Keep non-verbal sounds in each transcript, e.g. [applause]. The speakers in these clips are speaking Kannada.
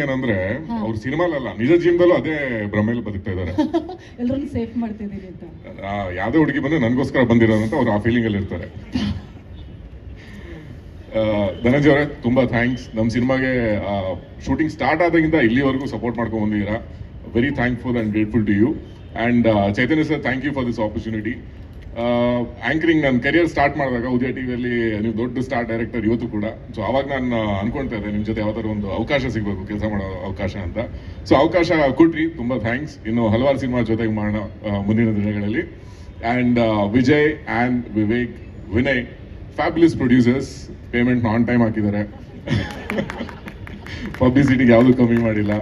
ಏನಂದ್ರೆ ಅವ್ರ ಸಿನಿಮಾಲಲ್ಲ ನಿಜ ಜೀವನದಲ್ಲೂ ಅದೇ ಭ್ರಮೆಯಲ್ಲಿ ಬದುಕ್ತಾ ಇದ್ದಾರೆ. [laughs] ಎಲ್ಲರನ್ನು ಸೇಫ್ ಮಾಡ್ತಿದ್ದೀರಿ ಅಂತ. ಆ, ಯಾವ್ದೇ ಹುಡುಗಿ ಬಂದ್ರೆ ನನಗೋಸ್ಕರ ಬಂದಿರೋದಂತ ಅವ್ರು ಆ ಫೀಲಿಂಗ್ ಅಲ್ಲಿ ಇರ್ತಾರೆ. ಆ, ಧನಂಜಯ ಅವರೇ ತುಂಬಾ ಥ್ಯಾಂಕ್ಸ್ ನಮ್ಮ ಸಿನಿಮಾಗೆ ಶೂಟಿಂಗ್ ಸ್ಟಾರ್ಟ್ ಆದಾಗಿಂದ ಇಲ್ಲಿವರೆಗೂ ಸಪೋರ್ಟ್ ಮಾಡ್ಕೊಂಡು ಬಂದಿದ್ದೀರಾ. Very thankful and grateful to you and Chaitanya sir thank you for this opportunity anchoring ನನ್ನ ಕೆರಿಯರ್ ಸ್ಟಾರ್ಟ್ ಮಾಡಿದಾಗ ಉದಯ ಟಿವಿಯಲ್ಲಿ ನೀವು ದೊಡ್ಡ ಸ್ಟಾರ್ ಡೈರೆಕ್ಟರ್ ಇವತ್ತು ಕೂಡ. ಸೊ ಅವಾಗ ನಾನು ಅನ್ಕೊಳ್ತಾ ಇದ್ದೆ ನಿಮ್ಮ ಜೊತೆ ಯಾವ್ದಾದ್ರು ಒಂದು ಅವಕಾಶ ಸಿಗಬೇಕು, ಕೆಲಸ ಮಾಡೋ ಅವಕಾಶ ಅಂತ. ಸೊ ಅವಕಾಶ ಕೊಟ್ರಿ, ತುಂಬಾ ಥ್ಯಾಂಕ್ಸ್ ಇನ್ನು ಹಲವಾರು ಸಿನಿಮಾ ಜೊತೆಗೆ ಮಾಡೋಣ ಮುಂದಿನ ದಿನಗಳಲ್ಲಿ. And Vijay and Vivek, Vinay fabulous producers payment on time ಹಾಕಿದ್ದಾರೆ. [laughs] ಪಬ್ಲಿಸಿಟಿಗೆ ಯಾವುದೂ ಕಮ್ಮಿ ಮಾಡಿಲ್ಲ.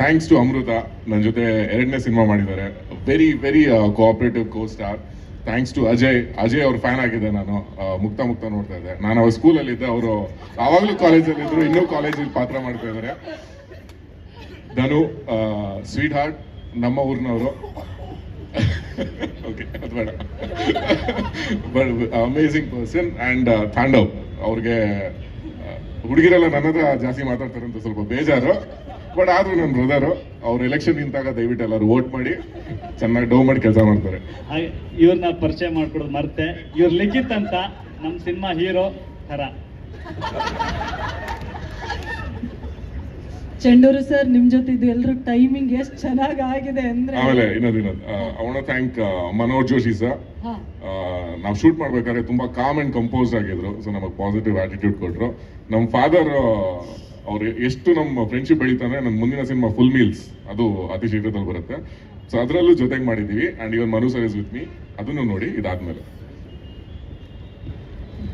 ಥ್ಯಾಂಕ್ಸ್ ಟು ಅಮೃತ ನನ್ನ ಜೊತೆ ಎರಡನೇ ಸಿನಿಮಾ ಮಾಡಿದ್ದಾರೆ. Very very cooperative co star thanks to Ajay Ajay ಅವ್ರ ಫ್ಯಾನ್ ಆಗಿದೆ ನಾನು. ಮುಕ್ತ ಮುಕ್ತ ನೋಡ್ತಾ ಇದ್ದೆ. ನಾನು ಅವ್ರ ಸ್ಕೂಲಲ್ಲಿದ್ದೆ ಅವರು ಆವಾಗಲೂ ಕಾಲೇಜಲ್ಲಿ ಇದ್ರು, ಇನ್ನೂ ಕಾಲೇಜಲ್ಲಿ ಪಾತ್ರ ಮಾಡ್ತಾ ಇದ್ದಾರೆ ಧನು ಸ್ವೀಟ್ ಹಾರ್ಟ್ ನಮ್ಮ ಊರಿನವರು. ಓಕೆ ಅದು ಬೇಡ. ಬಟ್ ಪರ್ಸನ್ ಆ್ಯಂಡ್ ತಾಂಡವ್ ಅವ್ರಿಗೆ ಹುಡುಗಿರೆಲ್ಲ ನನ್ನ ಹತ್ರ ಜಾಸ್ತಿ ಮಾತಾಡ್ತಾರೆ ಅಂತ ಸ್ವಲ್ಪ ಬೇಜಾರು. ಬಟ್ ಆದ್ರೂ ನನ್ನ ಬ್ರದರು ಅವ್ರ ಎಲೆಕ್ಷನ್ ನಿಂತಾಗ ದಯವಿಟ್ಟು ಎಲ್ಲರೂ ವೋಟ್ ಮಾಡಿ ಚೆನ್ನಾಗಿ ಡೌ ಮಾಡಿ ಕೆಲಸ ಮಾಡ್ತಾರೆ. ಹಾಗೆ ಇವ್ರನ್ನ ಪರಿಚಯ ಮಾಡ್ಕೊಡೋದು ಮರ್ತೆ. ಇವ್ರ ಲಿಖಿತ್ ಅಂತ ನಮ್ಮ ಸಿನಿಮಾ ಹೀರೋ ಥರ. ಚೆಂಡೂರು ಸರ್ ನಿಮ್ ಜೊತೆ ಇದು ಎಲ್ರ ಟೈಮಿಂಗ್ ಎಷ್ಟು ಚೆನ್ನಾಗಿ ಆಗಿದೆ ಅಂದ್ರೆ ಆಮೇಲೆ ಇನ್ನೊಂದು ಇನ್ನೊಂದು. ಅವನ ಥ್ಯಾಂಕ್ ಮನೋಜ್ ಜೋಶಿ ಸರ್. ಹಾ. ನಾವು ಶೂಟ್ ಮಾಡ್ಬೇಕಾದ್ರೆ ತುಂಬಾ ಕಾಮ್ ಅಂಡ್ ಕಂಪೋಸ್ ಆಗಿದ್ರು. ಸೊ ನಮಗೆ ಪಾಸಿಟಿವ್ ಆಟಿಟ್ಯೂಡ್ ಕೊಟ್ರು. ನಮ್ಮ ಫಾದರ್ ಅವ್ರು ಎಷ್ಟು ನಮ್ಮ ಫ್ರೆಂಡ್ಶಿಪ್ ಬೆಳೀತಾನೆ ನನ್ನ ಮುಂದಿನ ಸಿನಿಮಾ ಫುಲ್ ಮೀಲ್ಸ್ ಅದು ಅತಿ ಶೀಘ್ರದಲ್ಲಿ ಬರುತ್ತೆ. ಸೊ ಅದರಲ್ಲೂ ಜೊತೆಗೆ ಮಾಡಿದ್ದೀವಿ. And even Manu sir is with me ಅದನ್ನು ನೋಡಿ ಇದಾದ್ಮೇಲೆ.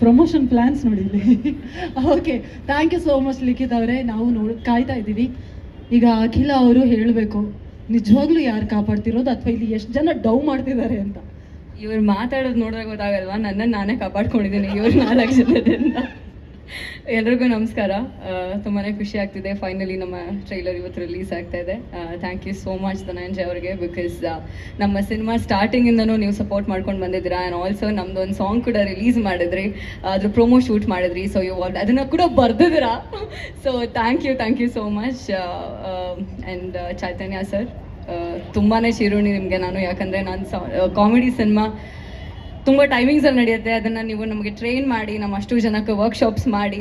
ಪ್ರಮೋಷನ್ ಪ್ಲಾನ್ಸ್ ನೋಡಿ okay thank you so much Likhith ಅವರೇ. ನಾವು ನೋಡ್ ಕಾಯ್ತಾ ಇದ್ದೀವಿ. ಈಗ ಅಖಿಲ ಅವರು ಹೇಳಬೇಕು ನಿಜವಾಗ್ಲೂ ಯಾರು ಕಾಪಾಡ್ತಿರೋದು ಅಥವಾ ಇಲ್ಲಿ ಎಷ್ಟು ಜನ ಡೌ ಮಾಡ್ತಿದ್ದಾರೆ ಅಂತ? ಇವ್ರು ಮಾತಾಡೋದು ನೋಡಿದಾಗ ಗೊತ್ತಾಗಲ್ವಾ? ನನ್ನನ್ನು ನಾನೇ ಕಾಪಾಡ್ಕೊಂಡಿದ್ದೀನಿ. ಇವ್ರು ನಾಲ್ಕು ಜನದಿಂದ. ಎಲ್ರಿಗೂ ನಮಸ್ಕಾರ. ತುಂಬಾ ಖುಷಿ ಆಗ್ತಿದೆ. ಫೈನಲಿ ನಮ್ಮ ಟ್ರೈಲರ್ ಇವತ್ತು ರಿಲೀಸ್ ಆಗ್ತಾ ಇದೆ. Thank you so much Dhananjay ಅವರಿಗೆ ಬಿಕಾಸ್ ನಮ್ಮ ಸಿನಿಮಾ ಸ್ಟಾರ್ಟಿಂಗಿಂದನೂ ನೀವು ಸಪೋರ್ಟ್ ಮಾಡ್ಕೊಂಡು ಬಂದಿದ್ದೀರಾ ಆ್ಯಂಡ್ ಆಲ್ಸೋ ನಮ್ದು ಒಂದು ಸಾಂಗ್ ಕೂಡ ರಿಲೀಸ್ ಮಾಡಿದ್ರಿ. ಅದ್ರ ಪ್ರೊಮೋ ಶೂಟ್ ಮಾಡಿದ್ರಿ. ಸೊ ಯು ಅದನ್ನು ಕೂಡ ಬರ್ದಿದ್ದೀರಾ? So thank you thank you so much and Chaitanya sir ತುಂಬಾ ಶಿರೋಣಿ ನಿಮಗೆ ನಾನು ಯಾಕಂದರೆ ನಾನು ಕಾಮಿಡಿ ಸಿನಿಮಾ ತುಂಬ ಟೈಮಿಂಗ್ಸಲ್ಲಿ ನಡೆಯುತ್ತೆ. ಅದನ್ನು ನೀವು ನಮಗೆ ಟ್ರೈನ್ ಮಾಡಿ ನಮ್ಮ ಅಷ್ಟು ಜನಕ್ಕೆ ವರ್ಕ್ಶಾಪ್ಸ್ ಮಾಡಿ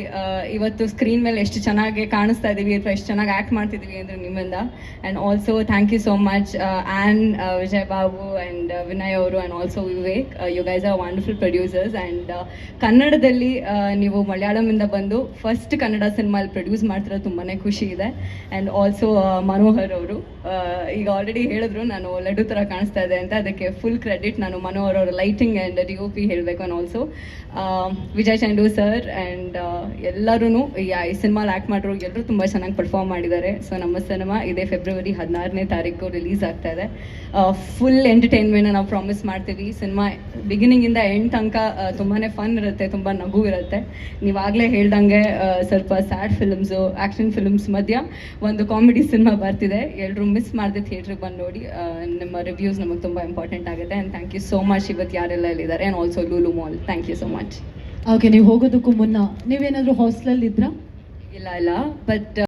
ಇವತ್ತು ಸ್ಕ್ರೀನ್ ಮೇಲೆ ಎಷ್ಟು ಚೆನ್ನಾಗಿ ಕಾಣಿಸ್ತಾ ಇದ್ದೀವಿ ಅಥವಾ ಎಷ್ಟು ಚೆನ್ನಾಗಿ ಆ್ಯಕ್ಟ್ ಮಾಡ್ತಿದ್ದೀವಿ ಅಂದರೆ ನಿಮ್ಮಿಂದ. And also thank you so much and Vijay Babu and Vinay ಅವರು and also Vivek. You guys are wonderful producers and ಕನ್ನಡದಲ್ಲಿ ನೀವು ಮಲಯಾಳಮಿಂದ ಬಂದು ಫಸ್ಟ್ ಕನ್ನಡ ಸಿನಿಮಾಲ್ಲಿ ಪ್ರೊಡ್ಯೂಸ್ ಮಾಡ್ತಿರೋದು ತುಂಬಾ ಖುಷಿ ಇದೆ. ಆ್ಯಂಡ್ ಆಲ್ಸೋ ಮನೋಹರ್ ಅವರು ಈಗ ಆಲ್ರೆಡಿ ಹೇಳಿದ್ರು, ನಾನು ಲಡ್ಡು ಥರ ಕಾಣಿಸ್ತಾ ಇದೆ ಅಂತ. ಅದಕ್ಕೆ ಫುಲ್ ಕ್ರೆಡಿಟ್ ನಾನು ಮನೋಹರ್ ಅವರ ಲೈಟಿಂಗ್ ಡಿ ಒ ಪಿ ಹೇಳಬೇಕು and also Vijay Chandu sir and ಎಲ್ಲರೂ ಈ ಸಿನಿಮಾಲಿ ಆ್ಯಕ್ಟ್ ಮಾಡಿರೋ ಎಲ್ಲರೂ ತುಂಬ ಚೆನ್ನಾಗಿ ಪರ್ಫಾರ್ಮ್ ಮಾಡಿದ್ದಾರೆ. ಸೊ ನಮ್ಮ ಸಿನಿಮಾ ಇದೇ ಫೆಬ್ರವರಿ ಹದಿನಾರನೇ ತಾರೀಕು ರಿಲೀಸ್ ಆಗ್ತಾ ಇದೆ. ಫುಲ್ ಎಂಟರ್ಟೈನ್ಮೆಂಟ್ ನಾವು ಪ್ರಾಮಿಸ್ ಮಾಡ್ತೀವಿ. ಸಿನಿಮಾ ಬಿಗಿನಿಂಗಿಂದ ಎಂಡ್ ತನಕ ತುಂಬಾ ಫನ್ ಇರುತ್ತೆ, ತುಂಬ ನಗು ಇರುತ್ತೆ. ನೀವಾಗಲೇ ಹೇಳ್ದಂಗೆ ಸ್ವಲ್ಪ ಸ್ಯಾಡ್ ಫಿಲ್ಮ್ಸು ಆ್ಯಕ್ಷನ್ ಫಿಲ್ಮ್ಸ್ ಮಧ್ಯ ಒಂದು ಕಾಮಿಡಿ ಸಿನಿಮಾ ಬರ್ತಿದೆ. ಎಲ್ಲರೂ ಮಿಸ್ ಮಾಡದೆ ಥಿಯೇಟ್ರಿಗೆ ಬಂದು ನೋಡಿ ನಿಮ್ಮ ರಿವ್ಯೂಸ್ ನಮಗೆ ತುಂಬ ಇಂಪಾರ್ಟೆಂಟ್ ಆಗುತ್ತೆ. And thank you so much ಇವತ್ತು ಯಾರೆಲ್ಲ ಇಲ್ಲಿದ್ದಾರೆ and also Lulu mall thank you so much okay ನೀವು ಹೋಗೋದಕ್ಕೂ ಮುನ್ನ ನೀವೇನಾದರೂ ಹಾಸ್ಟೆಲಲ್ಲಿ ಇದ್ರಾ ಇಲ್ಲ ಇಲ್ಲ. ಬಟ್